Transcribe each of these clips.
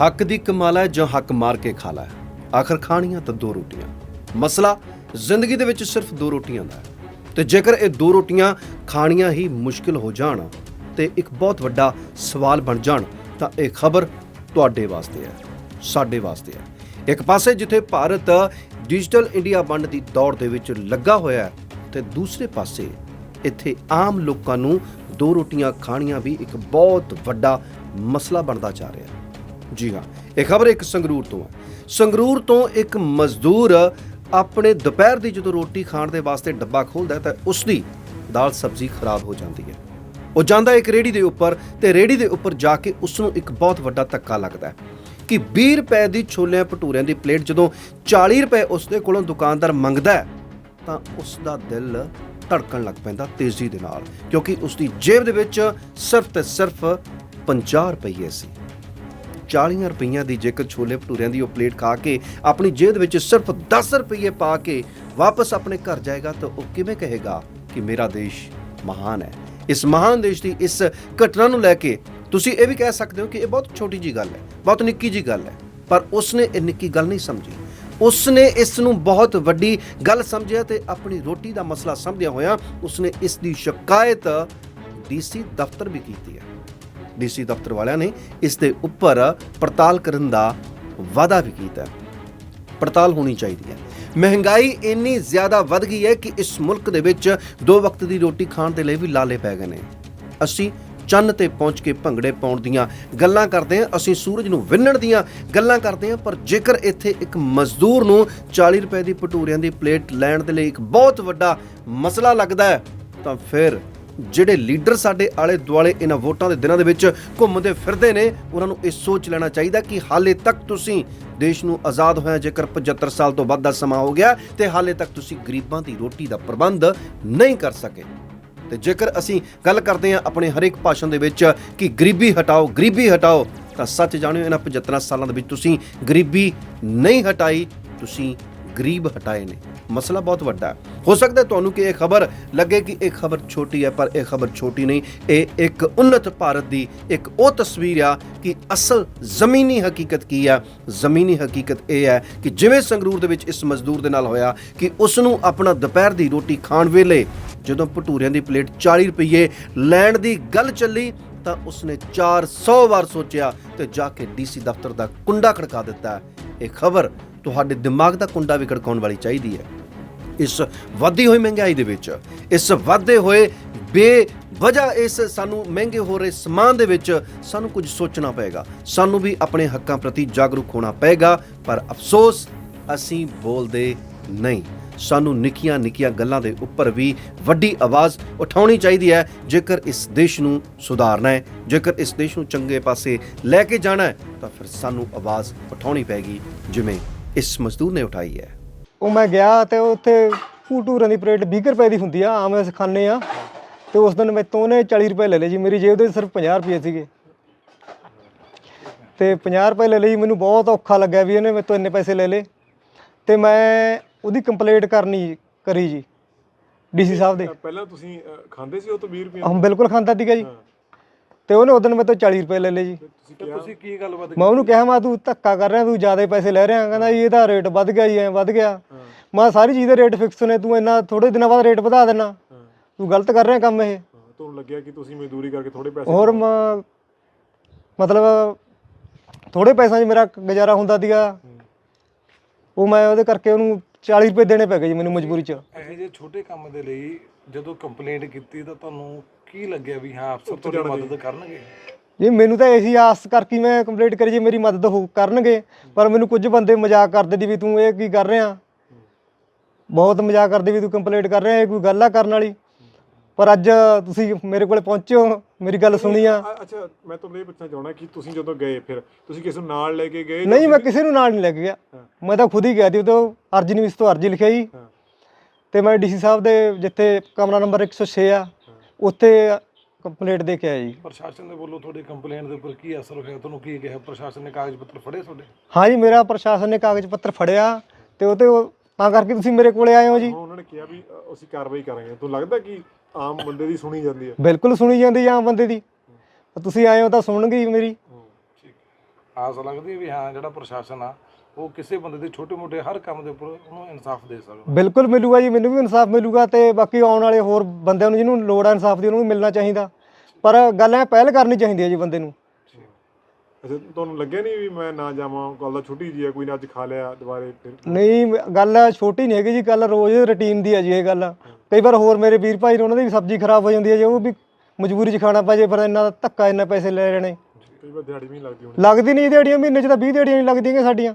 ਹੱਕ ਦੀ ਕਮਾਲ ਹੈ ਜਾਂ ਹੱਕ ਮਾਰ ਕੇ ਖਾ ਲੈ ਆਖਰ ਖਾਣੀਆਂ ਤਾਂ ਦੋ ਰੋਟੀਆਂ। ਮਸਲਾ, ਜ਼ਿੰਦਗੀ ਦੇ ਵਿੱਚ ਸਿਰਫ ਦੋ ਰੋਟੀਆਂ ਦਾ ਹੈ। ਤੇ ਜੇਕਰ ਇਹ ਦੋ ਰੋਟੀਆਂ ਖਾਣੀਆਂ ਹੀ ਮੁਸ਼ਕਿਲ ਹੋ ਜਾਣ ਤੇ ਇੱਕ ਬਹੁਤ ਵੱਡਾ ਸਵਾਲ ਬਣ ਜਾਣ, ਤਾਂ ਇਹ ਖਬਰ ਤੁਹਾਡੇ ਵਾਸਤੇ ਹੈ, ਸਾਡੇ ਵਾਸਤੇ ਹੈ। ਇੱਕ ਪਾਸੇ ਜਿੱਥੇ ਭਾਰਤ ਡਿਜੀਟਲ ਇੰਡੀਆ ਵੰਡ ਦੀ ਦੌੜ ਦੇ ਵਿੱਚ ਲੱਗਾ ਹੋਇਆ ਹੈ, ਤੇ ਦੂਸਰੇ ਪਾਸੇ ਇੱਥੇ ਆਮ ਲੋਕਾਂ ਨੂੰ ਦੋ ਰੋਟੀਆਂ ਖਾਣੀਆਂ ਵੀ ਇੱਕ ਬਹੁਤ ਵੱਡਾ ਮਸਲਾ ਬਣਦਾ ਜਾ ਰਿਹਾ ਹੈ। ਜੀ ਹਾਂ, ਇਹ ਖਬਰ ਇੱਕ ਸੰਗਰੂਰ ਤੋਂ ਹੈ। ਸੰਗਰੂਰ ਤੋਂ ਇੱਕ ਮਜ਼ਦੂਰ ਆਪਣੇ ਦੁਪਹਿਰ ਦੀ ਜਦੋਂ ਰੋਟੀ ਖਾਣ ਦੇ ਵਾਸਤੇ ਡੱਬਾ ਖੋਲਦਾ ਤਾਂ ਉਸ ਦੀ ਦਾਲ ਸਬਜ਼ੀ ਖਰਾਬ ਹੋ ਜਾਂਦੀ ਹੈ। ਉਹ ਜਾਂਦਾ ਇੱਕ ਰੇੜੀ ਦੇ ਉੱਪਰ ਤੇ ਰੇੜੀ ਦੇ ਉੱਪਰ ਜਾ ਕੇ ਉਸ ਨੂੰ ਇੱਕ ਬਹੁਤ ਵੱਡਾ ਧੱਕਾ ਲੱਗਦਾ ਹੈ ਕਿ 20 ਰੁਪਏ ਦੀ ਛੋਲਿਆਂ ਭਟੂਰਿਆਂ ਦੀ ਪਲੇਟ ਜਦੋਂ 40 ਰੁਪਏ ਉਸ ਦੇ ਕੋਲੋਂ ਦੁਕਾਨਦਾਰ ਮੰਗਦਾ ਹੈ, ਤਾਂ ਉਸ ਦਾ ਦਿਲ ਧੜਕਣ ਲੱਗ ਪੈਂਦਾ ਤੇਜ਼ੀ ਦੇ ਨਾਲ, ਕਿਉਂਕਿ ਉਸ ਦੀ ਜੇਬ ਦੇ ਵਿੱਚ ਸਿਰਫ ਤੇ ਸਿਰਫ 50 ਰੁਪਏ ਸੀ। 40 ਰੁਪਈਆਂ ਦੀ ਜੇਕਰ ਛੋਲੇ ਭਟੂਰਿਆਂ ਦੀ ਉਹ ਪਲੇਟ ਖਾ ਕੇ ਆਪਣੀ ਜੇਬ ਵਿੱਚ ਸਿਰਫ 10 ਰੁਪਏ ਪਾ ਕੇ ਵਾਪਸ ਆਪਣੇ ਘਰ ਜਾਏਗਾ ਤਾਂ ਉਹ ਕਿਵੇਂ ਕਹੇਗਾ ਕਿ ਮੇਰਾ ਦੇਸ਼ ਮਹਾਨ ਹੈ? ਇਸ ਮਹਾਨ ਦੇਸ਼ ਦੀ ਇਸ ਘਟਨਾ ਨੂੰ ਲੈ ਕੇ ਤੁਸੀਂ ਇਹ ਵੀ ਕਹਿ ਸਕਦੇ ਹੋ ਕਿ ਇਹ ਬਹੁਤ ਛੋਟੀ ਜੀ ਗੱਲ ਹੈ, ਬਹੁਤ ਨਿੱਕੀ ਜੀ ਗੱਲ ਹੈ, ਪਰ ਉਸਨੇ ਇਹ ਨਿੱਕੀ ਗੱਲ ਨਹੀਂ ਸਮਝੀ। ਉਸਨੇ ਇਸ ਨੂੰ ਬਹੁਤ ਵੱਡੀ ਗੱਲ ਸਮਝਿਆ ਤੇ ਆਪਣੀ ਰੋਟੀ ਦਾ ਮਸਲਾ ਸਮਝਿਆ ਹੋਇਆ। ਉਸਨੇ ਇਸ ਦੀ ਸ਼ਿਕਾਇਤ ਡੀਸੀ ਦਫ਼ਤਰ ਵੀ ਕੀਤੀ ਹੈ। ਡੀਸੀ ਦਫ਼ਤਰ ਵਾਲਿਆਂ ਨੇ ਇਸ ਦੇ ਉੱਪਰ ਪੜਤਾਲ ਕਰਨ ਦਾ ਵਾਅਦਾ ਵੀ ਕੀਤਾ ਹੈ। ਪੜਤਾਲ ਹੋਣੀ ਚਾਹੀਦੀ ਹੈ। ਮਹਿੰਗਾਈ ਇੰਨੀ ਜ਼ਿਆਦਾ ਵੱਧ ਗਈ ਹੈ ਕਿ ਇਸ ਮੁਲਕ ਦੇ ਵਿੱਚ ਦੋ ਵਕਤ ਦੀ ਰੋਟੀ ਖਾਣ ਦੇ ਲਈ ਵੀ ਲਾਲੇ ਪੈ ਗਏ ਨੇ। ਅਸੀਂ ਚੰਨ ਤੇ ਪਹੁੰਚ ਕੇ ਭੰਗੜੇ ਪਾਉਣ ਦੀਆਂ ਗੱਲਾਂ ਕਰਦੇ ਹਾਂ। ਅਸੀਂ ਸੂਰਜ ਨੂੰ ਵਿੰਨਣ ਦੀਆਂ ਗੱਲਾਂ ਕਰਦੇ ਹਾਂ। ਪਰ ਜੇਕਰ ਇੱਥੇ ਇੱਕ ਮਜ਼ਦੂਰ ਨੂੰ 40 ਰੁਪਏ ਦੀ ਭਟੂਰਿਆਂ ਦੀ ਪਲੇਟ ਲੈਣ ਦੇ ਲਈ ਇੱਕ ਬਹੁਤ ਵੱਡਾ ਮਸਲਾ ਲੱਗਦਾ ਹੈ, ਤਾਂ ਫਿਰ ਜਿਹੜੇ ਲੀਡਰ ਸਾਡੇ ਆਲੇ ਦੁਆਲੇ ਇਹਨਾਂ ਵੋਟਾਂ ਦੇ ਦਿਨਾਂ ਦੇ ਵਿੱਚ ਘੁੰਮਦੇ ਫਿਰਦੇ ਨੇ, ਉਹਨਾਂ ਨੂੰ ਇਹ ਸੋਚ ਲੈਣਾ ਚਾਹੀਦਾ ਕਿ ਹਾਲੇ ਤੱਕ ਤੁਸੀਂ ਦੇਸ਼ ਨੂੰ ਆਜ਼ਾਦ ਹੋਇਆ, ਜੇਕਰ 75 ਸਾਲ ਤੋਂ ਵੱਧ ਦਾ ਸਮਾਂ ਹੋ ਗਿਆ, ਤੇ ਹਾਲੇ ਤੱਕ ਤੁਸੀਂ ਗਰੀਬਾਂ ਦੀ ਰੋਟੀ ਦਾ ਪ੍ਰਬੰਧ ਨਹੀਂ ਕਰ ਸਕੇ। ਤੇ ਜੇਕਰ ਅਸੀਂ ਗੱਲ ਕਰਦੇ ਹਾਂ ਆਪਣੇ ਹਰੇਕ ਭਾਸ਼ਣ ਦੇ ਵਿੱਚ ਕਿ ਗਰੀਬੀ ਹਟਾਓ ਗਰੀਬੀ ਹਟਾਓ, ਤਾਂ ਸੱਚ ਜਾਣਿਓ ਇਹਨਾਂ 75 ਸਾਲਾਂ ਦੇ ਵਿੱਚ ਤੁਸੀਂ ਗਰੀਬੀ ਨਹੀਂ ਹਟਾਈ, ਤੁਸੀਂ ਗਰੀਬ ਹਟਾਏ ਨੇ। ਮਸਲਾ ਬਹੁਤ ਵੱਡਾ ਹੈ। ਹੋ ਸਕਦਾ ਤੁਹਾਨੂੰ ਕਿ ਇਹ ਖਬਰ ਲੱਗੇ ਕਿ ਇਹ ਖਬਰ ਛੋਟੀ ਹੈ, ਪਰ ਇਹ ਖਬਰ ਛੋਟੀ ਨਹੀਂ। ਇਹ ਇੱਕ ਉન્નਤ ਭਾਰਤ ਦੀ ਇੱਕ ਉਹ ਤਸਵੀਰ ਆ ਕਿ ਅਸਲ ਜ਼ਮੀਨੀ ਹਕੀਕਤ ਕੀ ਆ? ਜ਼ਮੀਨੀ ਹਕੀਕਤ ਇਹ ਹੈ ਕਿ ਜਿਵੇਂ ਸੰਗਰੂਰ ਦੇ ਵਿੱਚ ਇਸ ਮਜ਼ਦੂਰ ਦੇ ਨਾਲ ਹੋਇਆ ਕਿ ਉਸ ਨੂੰ ਆਪਣਾ ਦੁਪਹਿਰ ਦੀ ਰੋਟੀ ਖਾਣ ਵੇਲੇ ਜਦੋਂ ਭਟੂਰਿਆਂ ਦੀ ਪਲੇਟ 40 ਰੁਪਏ ਲੈਣ ਦੀ ਗੱਲ ਚੱਲੀ, ਤਾਂ ਉਸਨੇ 400 ਵਾਰ ਸੋਚਿਆ ਤੇ ਜਾ ਕੇ ਡੀਸੀ ਦਫ਼ਤਰ ਦਾ ਕੁੰਡਾ ਖੜਕਾ ਦਿੱਤਾ। ਇਹ ਖਬਰ ਤੁਹਾਡੇ ਦਿਮਾਗ ਦਾ ਕੁੰਡਾ ਵੀ ਖੜਕਾਉਣ ਵਾਲੀ ਚਾਹੀਦੀ ਹੈ। ਇਸ ਵਧਦੀ ਹੋਈ ਮਹਿੰਗਾਈ ਦੇ ਵਿੱਚ, ਇਸ ਵਧਦੇ ਹੋਏ ਬੇਵਜ੍ਹਾ ਇਸ ਸਾਨੂੰ ਮਹਿੰਗੇ ਹੋ ਰਹੇ ਸਮਾਨ ਦੇ ਵਿੱਚ ਸਾਨੂੰ ਕੁਝ ਸੋਚਣਾ ਪਏਗਾ, ਸਾਨੂੰ ਵੀ ਆਪਣੇ ਹੱਕਾਂ ਪ੍ਰਤੀ ਜਾਗਰੂਕ ਹੋਣਾ ਪਏਗਾ, ਪਰ ਅਫਸੋਸ ਅਸੀਂ ਬੋਲਦੇ ਨਹੀਂ। ਸਾਨੂੰ ਨਿੱਕੀਆਂ ਨਿੱਕੀਆਂ ਗੱਲਾਂ ਦੇ ਉੱਪਰ ਵੀ ਵੱਡੀ ਆਵਾਜ਼ ਉਠਾਉਣੀ ਚਾਹੀਦੀ ਹੈ, ਜੇਕਰ ਇਸ ਦੇਸ਼ ਨੂੰ ਸੁਧਾਰਨਾ ਹੈ, ਜੇਕਰ ਇਸ ਦੇਸ਼ ਨੂੰ ਚੰਗੇ ਪਾਸੇ ਲੈ ਕੇ ਜਾਣਾ ਹੈ, ਤਾਂ ਫਿਰ ਸਾਨੂੰ ਆਵਾਜ਼ ਉਠਾਉਣੀ ਪੈਗੀ ਜਿਵੇਂ ਇਸ ਮਜ਼ਦੂਰ ਨੇ ਉਠਾਈ ਹੈ। ਉਹ ਮੈਂ ਗਿਆ ਤੇ ਉੱਥੇ ਭੂਟੂਰਾਂ ਦੀ ਪਲੇਟ 20 ਰੁਪਏ ਦੀ ਹੁੰਦੀ ਆ ਆਮ ਅਸੀਂ ਖਾਂਦੇ ਆ। ਤੇ ਉਸ ਦਿਨ ਮੈਥੋਂ ਉਹਨੇ 40 ਰੁਪਏ ਲੈ ਲਏ ਜੀ ਮੇਰੀ ਜੇਬ ਦੇ ਸਿਰਫ 50 ਰੁਪਏ ਸੀਗੇ। ਤੇ 50 ਰੁਪਏ ਲੈ ਲਈ ਮੈਨੂੰ ਬਹੁਤ ਔਖਾ ਲੱਗਿਆ ਵੀ ਇਹਨੇ ਮੈਥੋਂ ਇੰਨੇ ਪੈਸੇ ਲੈ ਲਏ। ਤੇ ਮੈਂ ਉਹਦੀ ਕੰਪਲੇਂਟ ਕਰਨੀ ਕਰੀ ਜੀ ਡੀਸੀ ਸਾਹਿਬ ਦੇ। ਪਹਿਲਾਂ ਤੁਸੀਂ ਅ, ਖਾਂਦੇ ਸੀ ਉਹ ਤੋਂ 20 ਰੁਪਏ? ਹਮ ਬਿਲਕੁਲ ਖਾਂਦਾ ਸੀਗਾ ਜੀ। ਤੇ ਉਹਨੇ ਉਦੋਂ ਮੈਥੋਂ 40 ਰੁਪਏ ਲੈ ਲਏ ਜੀ। ਤੁਸੀਂ ਕਿਹਾ ਤੁਸੀਂ ਕੀ ਗੱਲਬਾਤ ਮੈਂ ਉਹਨੂੰ ਕਿਹਾ ਮੈਂ ਤੂੰ ਧੱਕਾ ਕਰ ਰਿਹਾ ਤੂੰ ਜ਼ਿਆਦਾ ਪੈਸੇ ਲੈ ਰਿਹਾ। ਕਹਿੰਦਾ ਜੀ ਇਹਦਾ ਰੇਟ ਵੱਧ ਗਿਆ ਜੀ ਐ ਵੱਧ ਗਿਆ। ਮੈਂ ਸਾਰੀ ਚੀਜ਼ ਦੇ ਰੇਟ ਫਿਕਸ ਨੇ ਤੂੰ ਇੰਨਾ ਥੋੜੇ ਦਿਨਾਂ ਬਾਅਦ ਰੇਟ ਵਧਾ ਦੇਣਾ। ਤੂੰ ਗਲਤ ਕਰ ਰਿਹਾ ਕੰਮ ਇਹ। ਤੁਹਾਨੂੰ ਲੱਗਿਆ ਕਿ ਤੁਸੀਂ ਮਜ਼ਦੂਰੀ ਕਰਕੇ ਥੋੜੇ ਪੈਸੇ ਹੋਰ ਮ- ਮਤਲਬ ਥੋੜੇ ਪੈਸਿਆਂ 'ਚ ਮੇਰਾ ਗੁਜ਼ਾਰਾ ਹੁੰਦਾ ਸੀਗਾ। ਉਹ ਮੈਂ ਉਹਦੇ ਕਰਕੇ ਉਹਨੂੰ 40 ਰੁਪਏ ਦੇਣੇ ਪੈ ਗਏ ਜੀ ਮੈਨੂੰ ਮਜਬੂਰੀ 'ਚ। ਇਹੋ ਜਿਹੇ ਛੋਟੇ ਕੰਮ ਦੇ ਲਈ ਜਦੋਂ ਕੰਪਲੇਂਟ ਕੀਤੀ ਤਾਂ ਤੁਹਾਨੂੰ ਕੀ ਲੱਗਿਆ ਵੀ ਹਾਂ ਅਫਸਰ ਤੁਹਾਡੀ ਮਦਦ ਕਰਨਗੇ? ਜੀ ਮੈਨੂੰ ਤਾਂ ਇਹੀ ਆਸ ਕਰਕੇ ਮੈਂ ਕੰਪਲੀਟ ਕਰੀ ਜੇ ਮੇਰੀ ਮਦਦ ਹੋ ਕਰਨਗੇ ਪਰ ਮੈਨੂੰ ਕੁਝ ਬੰਦੇ ਮਜ਼ਾਕ ਕਰਦੇ ਦੀ ਵੀ ਤੂੰ ਇਹ ਕੀ ਕਰ ਰਿਹਾ? ਬਹੁਤ ਮਜ਼ਾਕ ਕਰਦੇ ਵੀ ਤੂੰ ਕੰਪਲੀਟ ਕਰ ਰਿਹਾ ਇਹ ਕੋਈ ਗੱਲ ਆ ਕਰਨ ਵਾਲੀ? ਪਰ ਅੱਜ ਤੁਸੀਂ ਮੇਰੇ ਕੋਲੇ ਪਹੁੰਚੇ ਹੋ ਮੇਰੀ ਗੱਲ ਸੁਣੀ ਆ। ਅੱਛਾ ਮੈਂ ਤੁਹਾਨੂੰ ਇਹ ਪੁੱਛਣਾ ਚਾਹਣਾ ਕਿ ਤੁਸੀਂ ਜਦੋਂ ਗਏ ਫਿਰ ਤੁਸੀਂ ਕਿਸੇ ਨੂੰ ਨਾਲ ਲੈ ਕੇ ਗਏ ਜਾਂ ਨਹੀਂ ਮੈਂ ਕਿਸੇ ਨੂੰ ਨਾਲ ਨਹੀਂ ਲੈ ਕੇ ਗਿਆ। ਮੈਂ ਤਾਂ ਖੁਦ ਹੀ ਗਿਆ ਸੀ ਉਦੋਂ ਅਰਜੀ ਨਹੀਂ ਤੋਂ ਅਰਜੀ ਲਿਖਾਈ ਹਾਂ। ਤੇ ਮੈਂ ਡੀਸੀ ਸਾਹਿਬ ਦੇ ਜਿੱਥੇ ਕਮਰਾ ਨੰਬਰ 106 ਆ ਉੱਥੇ ਕੰਪਲੀਟ ਦੇ ਕੇ ਆਇਆ ਜੀ। ਪ੍ਰਸ਼ਾਸਨ ਦੇ ਵੱਲੋਂ ਤੁਹਾਡੀ ਕੰਪਲੇਂਟ ਦੇ ਉੱਪਰ ਕੀ ਅਸਰ ਹੋਇਆ? ਤੁਹਾਨੂੰ ਕੀ ਕਿਹਾ? ਪ੍ਰਸ਼ਾਸਨ ਨੇ ਕਾਗਜ਼ ਪੱਤਰ ਫੜੇ ਤੁਹਾਡੇ? ਹਾਂ ਜੀ ਮੇਰਾ ਪ੍ਰਸ਼ਾਸਨ ਨੇ ਕਾਗਜ਼ ਪੱਤਰ ਫੜਿਆ ਤੇ ਉਹ ਤੇ ਉਹ- ਤਾਂ ਕਰਕੇ ਤੁਸੀਂ ਮੇਰੇ ਕੋਲੇ ਆਏ ਹੋ ਜੀ। ਉਹਨਾਂ ਨੇ ਕਿਹਾ ਵੀ ਅ, ਅਸੀਂ ਕਾਰਵਾਈ ਕਰਾਂਗੇ। ਤੁਹਾਨੂੰ ਲੱਗਦਾ ਕਿ ਆਮ ਬੰਦੇ ਦੀ ਸੁਣੀ ਜਾਂਦੀ ਹੈ? ਬਿਲਕੁਲ ਸੁਣੀ ਜਾਂਦੀ ਆਮ ਬੰਦੇ ਦੀ। ਤੁਸੀਂ ਆਏ ਹੋ ਤਾਂ ਸੁਣਨਗੇ ਹੀ। ਮੇਰੀ ਠੀਕ। ਆਸ ਲੱਗਦੀ ਹੈ ਵੀ ਹਾਂ ਜਿਹੜਾ ਪ੍ਰਸ਼ਾਸਨ ਆ ਉਹ ਕਿਸੇ ਬੰਦੇ ਦੇ ਛੋਟੇ-ਮੋਟੇ ਹਰ ਕੰਮ ਦੇ ਉੱਪਰ ਉਹਨੂੰ ਇਨਸਾਫ ਦੇ ਸਕਦਾ ਬਿਲਕੁਲ ਮਿਲੂਗਾ ਜੀ ਮੈਨੂੰ ਵੀ ਇਨਸਾਫ ਮਿਲੂਗਾ ਤੇ ਬਾਕੀ ਆਉਣ ਵਾਲੇ ਹੋਰ ਬੰਦਿਆਂ ਨੂੰ ਜਿਹਨੂੰ ਲੋੜ ਆ ਇਨਸਾਫ ਦੀ ਉਹਨੂੰ ਵੀ ਮਿਲਣਾ ਚਾਹੀਦਾ। ਪਰ ਗੱਲ ਐ ਪਹਿਲ ਕਰਨੀ ਚਾਹੀਦੀ ਹੈ ਜੀ ਬੰਦੇ ਨੂੰ। ਅੱਛਾ ਤੁਹਾਨੂੰ ਲੱਗਿਆ ਨਹੀਂ ਵੀ ਮੈਂ ਨਾ ਜਾਵਾਂ ਗੱਲ ਦਾ ਛੁੱਟੀ ਜੀ ਹੈ ਕੋਈ ਨਾ ਅੱਜ ਖਾ ਲਿਆ ਦੁਬਾਰੇ ਫਿਰ? ਨਹੀਂ ਗੱਲ ਛੋਟੀ ਨਹੀਂ ਹੈਗੀ ਜੀ ਗੱਲ ਰੋਜ਼ ਰੁਟੀਨ ਦੀ ਹੈ ਜੀ ਇਹ ਗੱਲ। ਕਈ ਵਾਰ ਹੋਰ ਮੇਰੇ ਵੀਰ ਭਾਈ ਨੇ ਉਹਨਾਂ ਦੀ ਵੀ ਸਬਜ਼ੀ ਖਰਾਬ ਹੋ ਜਾਂਦੀ ਹੈ ਜੀ ਉਹ ਵੀ ਮਜਬੂਰੀ 'ਚ ਖਾਣਾ ਪੈ ਜੇ ਫਿਰ ਇੰਨਾ ਧੱਕਾ ਇੰਨਾ ਪੈਸੇ ਲੈ ਰਹੇ ਨੇ ਕਈ ਵਾਰ ਦਿਹਾੜੀ ਵੀ ਨਹੀਂ ਲੱਗਦੀ ਹੁਣ। ਲੱਗਦੀ ਨਹੀਂ ਦਿਹਾੜੀਆਂ ਮਹੀਨੇ 'ਚ ਤਾਂ 20 ਦਿਹਾੜੀਆਂ ਨਹੀਂ ਲੱਗਦੀਆਂ ਸਾਡੀਆਂ।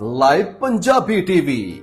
Live Punjabi TV